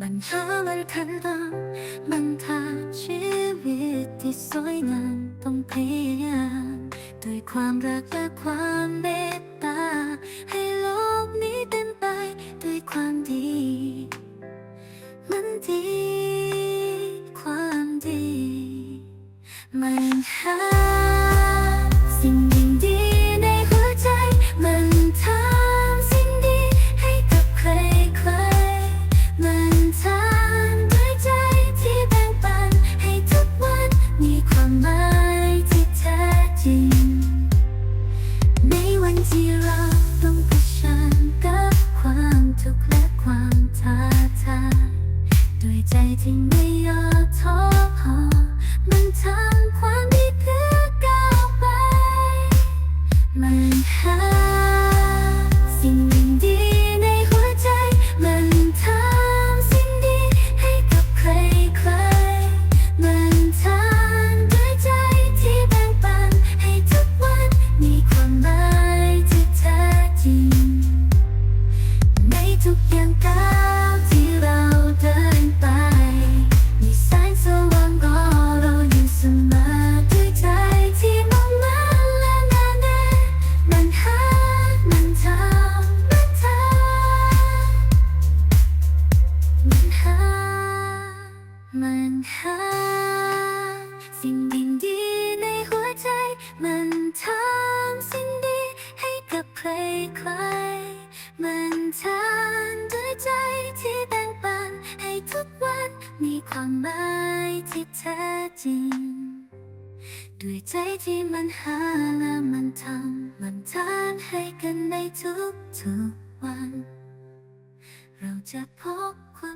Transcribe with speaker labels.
Speaker 1: ปัญหามันขัดตามันทาชีวิตที่สวยงามต้องพยายามด้วยความรักและความเมตตา ให้โลกนี้เต็มไปด้วยความดี มันดี ความดีมั ที่เราต้องเผชิญกับความทุกข์และความท้าทายด้วยใจที่ไม่ยอมท้อ มันหาสิ่งดีๆในหัวใจ มันทำสิ่งดีให้กับใครๆมันทำด้วยใจที่แบ่งปันให้ทุกวันมีความหมายที่แท้จริง ด้วยใจที่มันหาและมันทำมันทานให้กันในทุกๆวัน เราจะพบความ